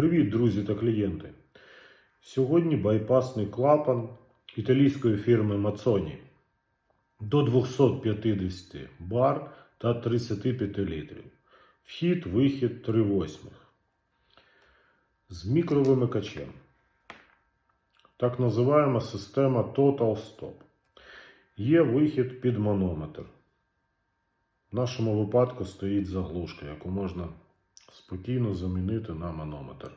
Привіт, друзі та клієнти! Сьогодні байпасний клапан італійської фірми Mazzoni до 250 бар та 35 літрів. Вхід, вихід 3 восьмих. З мікровимикачем. Так називаємо система Total Stop. Є вихід під манометр. В нашому випадку стоїть заглушка, яку можна спокійно замінити на манометр.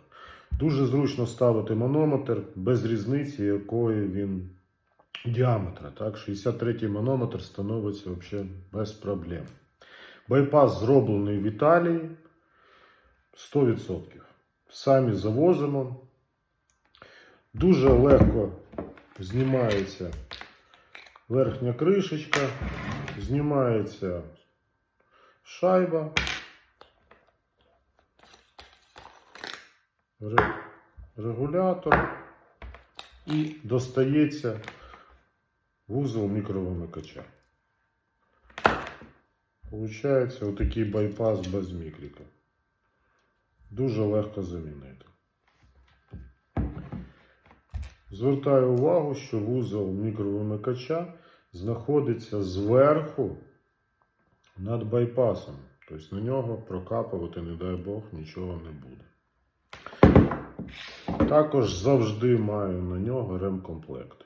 Дуже зручно ставити манометр без різниці, якої він діаметра. Так? 63-й манометр становиться взагалі без проблем. Байпас зроблений в Італії 100%. Самі завозимо. Дуже легко знімається верхня кришечка, знімається шайба. Регулятор і достається вузол мікровимикача. Получається отакий байпас без мікріка. Дуже легко замінити. Звертаю увагу, що вузол мікровимикача знаходиться зверху над байпасом. Тобто на нього прокапувати, не дай Бог, нічого не буде. Також завжди маю на нього ремкомплект.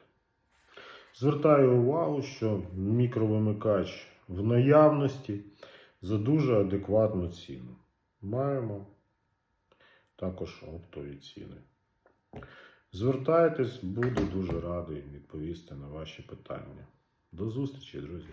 Звертаю увагу, що мікровимикач в наявності за дуже адекватну ціну. Маємо також оптові ціни. Звертайтесь, буду дуже радий відповісти на ваші питання. До зустрічі, друзі!